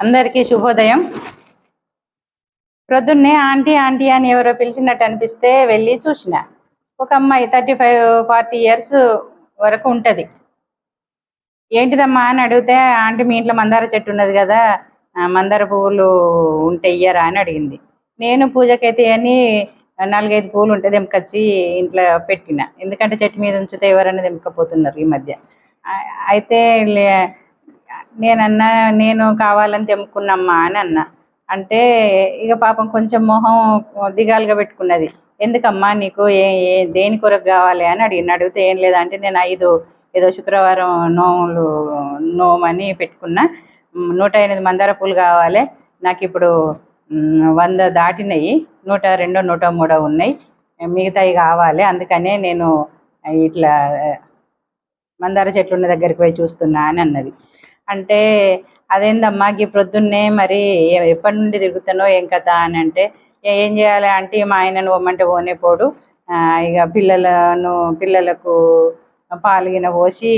అందరికీ శుభోదయం. ప్రొద్దున్నే ఆంటీ ఆంటీ అని ఎవరో పిలిచినట్టు అనిపిస్తే వెళ్ళి చూసిన. ఒక అమ్మాయి థర్టీ ఫైవ్ ఫార్టీ ఇయర్స్ వరకు ఉంటుంది. ఏంటిదమ్మా అని అడిగితే ఆంటీ మీ ఇంట్లో మందార చెట్టు ఉన్నది కదా మందార పువ్వులు ఉంటే ఇయ్యరా? అని అడిగింది. నేను పూజకైతే అని నాలుగైదు పూలు ఉంటే దెంపకొచ్చి ఇంట్లో పెట్టిన. ఎందుకంటే చెట్టు మీద ఉంచితే ఎవరైనా దెంపకపోతున్నారు ఈ మధ్య. అయితే నేనన్నా నేను కావాలని తెమ్ముకున్నమ్మా అని అన్నా. అంటే ఇక పాపం కొంచెం మొహం దిగాలుగా పెట్టుకున్నది. ఎందుకమ్మా నీకు ఏ ఏ దేని కొరకు కావాలి అని అడిగిన అడిగితే ఏం లేదంటే నేను ఐదు ఏదో శుక్రవారం నోములు నోమని పెట్టుకున్నా. నూట ఎనిమిది మందార పూలు కావాలి. నాకు ఇప్పుడు వంద దాటినాయి. నూట రెండో నూట మూడో ఉన్నాయి. మిగతాయి కావాలి. అందుకనే నేను ఇట్లా మందార చెట్లు ఉన్న దగ్గరికి పోయి చూస్తున్నా అని అన్నది. అంటే అదేందమ్మా గీ ప్రొద్దున్నే మరి ఎప్పటి నుండి తిరుగుతానో ఏం కథ అని అంటే ఏం చేయాలి అంటే మా ఆయనను పోమంటే పోనే పోడు. ఇక పిల్లలను పిల్లలకు పాలుగిన పోసి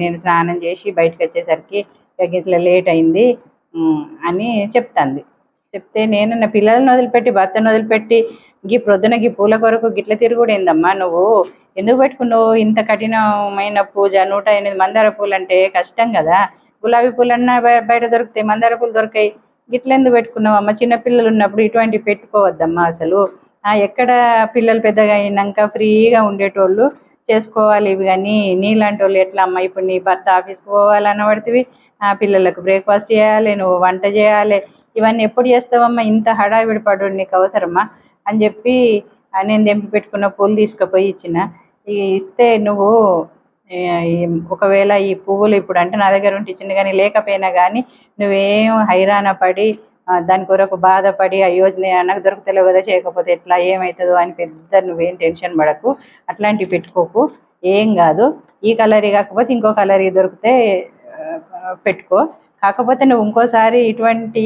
నేను స్నానం చేసి బయటకు వచ్చేసరికి ఇట్లా లేట్ అయింది అని చెప్తాంది. చెప్తే నేను నా పిల్లలను వదిలిపెట్టి భర్తను వదిలిపెట్టి గీ ప్రొద్దున గీ పూల కొరకు గిట్ల తిరుగుడేందమ్మా నువ్వు? ఎందుకు పెట్టుకున్నావు ఇంత కఠినమైన పూజ? నూట ఎనిమిది మందార పూలు అంటే కష్టం కదా. గులాబీ పూలన్నా బయట దొరుకుతాయి మందార పూలు దొరికాయి. గిట్ల ఎందుకు పెట్టుకున్నావు అమ్మ? చిన్న పిల్లలు ఉన్నప్పుడు ఇటువంటివి పెట్టుకోవద్దమ్మా అసలు. ఆ, ఎక్కడ పిల్లలు పెద్దగా అయినాక ఫ్రీగా ఉండేటోళ్ళు చేసుకోవాలి ఇవి కానీ నీలాంటి వాళ్ళు ఎట్లా అమ్మ? ఇప్పుడు నీ భర్త ఆఫీస్కి పోవాలని పడితే ఆ పిల్లలకు బ్రేక్ఫాస్ట్ చేయాలి నువ్వు వంట చేయాలి. ఇవన్నీ ఎప్పుడు చేస్తావమ్మా? ఇంత హడావిడి పడు నీకు అవసరమా? అని చెప్పి నేను తెంపి పెట్టుకున్న పూలు తీసుకుపోయి ఇచ్చిన. ఇస్తే నువ్వు ఒకవేళ ఈ పువ్వులు ఇప్పుడు అంటే నా దగ్గర ఉంటే ఇచ్చింది కానీ లేకపోయినా కానీ నువ్వేం హైరాణ పడి దాని కొరకు బాధపడి అయ్యో నాకు దొరుకుతలేవు కదా చేయకపోతే ఎట్లా ఏమవుతుందో అని పెద్ద నువ్వేం టెన్షన్ పడకు. అట్లాంటివి పెట్టుకోకు. ఏం కాదు. ఈ కలర్ కాకపోతే ఇంకో కలర్ దొరికితే పెట్టుకో. కాకపోతే నువ్వు ఇంకోసారి ఇటువంటి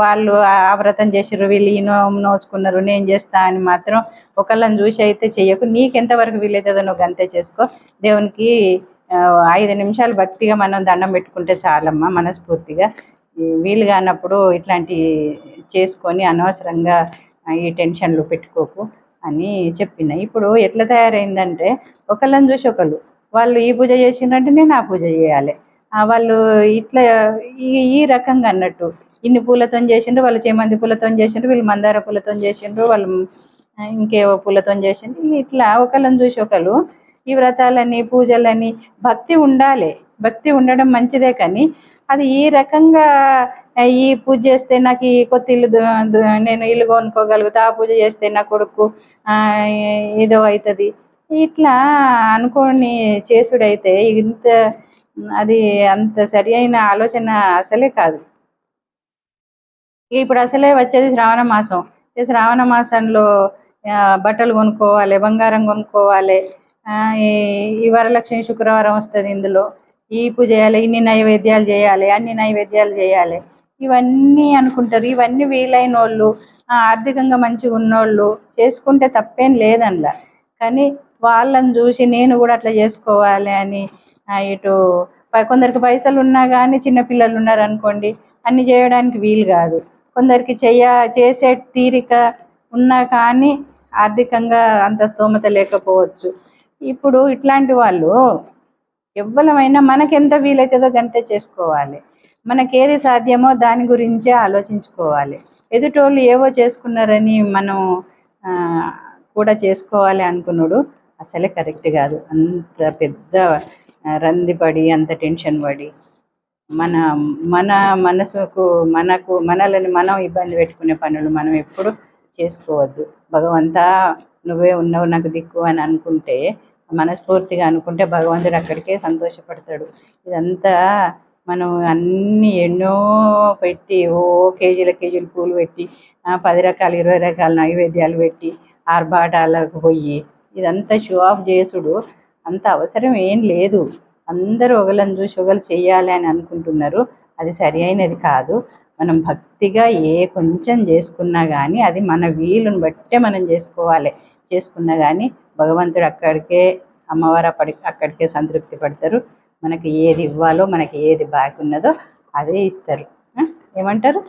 వాళ్ళు ఆ వ్రతం చేసిర్రు వీళ్ళు ఈ నో నోచుకున్నారు నేను చేస్తా అని మాత్రం ఒకళ్ళని చూసి అయితే చెయ్యకు. నీకెంతవరకు వీలైతుందో నువ్వు అంతే చేసుకో. దేవునికి ఐదు నిమిషాలు భక్తిగా మనం దండం పెట్టుకుంటే చాలమ్మా మనస్ఫూర్తిగా. వీలు కానప్పుడు ఇట్లాంటి చేసుకొని అనవసరంగా ఈ టెన్షన్లు పెట్టుకోకు అని చెప్పిన. ఇప్పుడు ఎట్లా తయారైందంటే ఒకళ్ళని చూసి ఒకళ్ళు వాళ్ళు ఈ పూజ చేసిండ్రంటే నేను ఆ పూజ చేయాలి. వాళ్ళు ఇట్లా ఈ ఈ రకంగా అన్నట్టు. ఇన్ని పూలతో చేసిండ్రు వాళ్ళు చేమంతి పూలతో చేసిండ్రు వీళ్ళు మందార పూలతో చేసిండ్రు వాళ్ళు ఇంకేవో పూలతో చేసిండ్రు. ఇట్లా ఒకళ్ళని చూసి ఒకళ్ళు ఈ వ్రతాలని పూజలని భక్తి ఉండాలి. భక్తి ఉండడం మంచిదే కానీ అది ఈ రకంగా ఈ పూజ చేస్తే నాకు ఈ కొత్త ఇల్లు నేను ఇల్లు కొనుక్కోగలుగుతా ఆ పూజ చేస్తే నా కొడుకు ఆ, ఏదో అవుతుంది. ఇట్లా అనుకోని చేసుడైతే ఇంత అది అంత సరి అయిన ఆలోచన అసలే కాదు. ఇప్పుడు అసలే వచ్చేది శ్రావణ మాసం. ఈ శ్రావణ మాసంలో బట్టలు కొనుక్కోవాలి బంగారం కొనుక్కోవాలి. ఆ, ఈ- వరలక్ష్మి శుక్రవారం వస్తుంది ఇందులో. ఈ పూజ చేయాలి ఇన్ని నైవేద్యాలు చేయాలి అన్ని నైవేద్యాలు చేయాలి. ఇవన్నీ అనుకుంటారు. ఇవన్నీ వీలైన వాళ్ళు ఆర్థికంగా మంచిగా ఉన్నోళ్ళు చేసుకుంటే తప్పేం లేదనలా. కానీ వాళ్ళని చూసి నేను కూడా అట్లా చేసుకోవాలి అని ఇటు కొందరికి పైసలు ఉన్నా కానీ చిన్నపిల్లలు ఉన్నారు అనుకోండి అన్ని చేయడానికి వీలు కాదు. కొందరికి చెయ్య చేసే తీరిక ఉన్నా కానీ ఆర్థికంగా అంత స్తోమత లేకపోవచ్చు. ఇప్పుడు ఇట్లాంటి వాళ్ళు ఎవ్వలమైనా మనకి ఎంత వీలవుతుందో గంటే చేసుకోవాలి. మనకి ఏది సాధ్యమో దాని గురించే ఆలోచించుకోవాలి. ఎదుటోళ్ళు ఏవో చేసుకున్నారని మనం ఆ, కూడా చేసుకోవాలి అనుకున్నాడు అసలే కరెక్ట్ కాదు. అంత పెద్ద రంది పడి అంత టెన్షన్ పడి మన మన మనసుకు మనకు మనల్ని మనం ఇబ్బంది పెట్టుకునే పనులు మనం ఎప్పుడు చేసుకోవద్దు. భగవంతా నువ్వే ఉన్నావు నాకు దిక్కు అని అనుకుంటే మనస్ఫూర్తిగా అనుకుంటే భగవంతుడు అక్కడికే సంతోషపడతాడు. ఇదంతా మనం అన్ని ఎన్నో పెట్టి ఓ కేజీల కేజీలు పూలు పెట్టి పది రకాల ఇరవై రకాల నైవేద్యాలు పెట్టి ఆర్భాటాలకు పోయి ఇదంతా షో ఆఫ్ చేసుడు. అంత అవసరం ఏం లేదు. అందరూ ఒకళ్ళని చూసి ఒకళ్ళు చేయాలి అని అనుకుంటున్నారు. అది సరి అయినది కాదు. మనం భక్తిగా ఏ కొంచెం చేసుకున్నా కానీ అది మన వీలుని బట్టే మనం చేసుకోవాలి. చేసుకున్నా కానీ భగవంతుడు అక్కడికే అమ్మవారు అప్పటి అక్కడికే సంతృప్తి పడతారు. మనకి ఏది ఇవ్వాలో మనకి ఏది బాగున్నదో ఉన్నదో అదే ఇస్తారు. ఏమంటారు?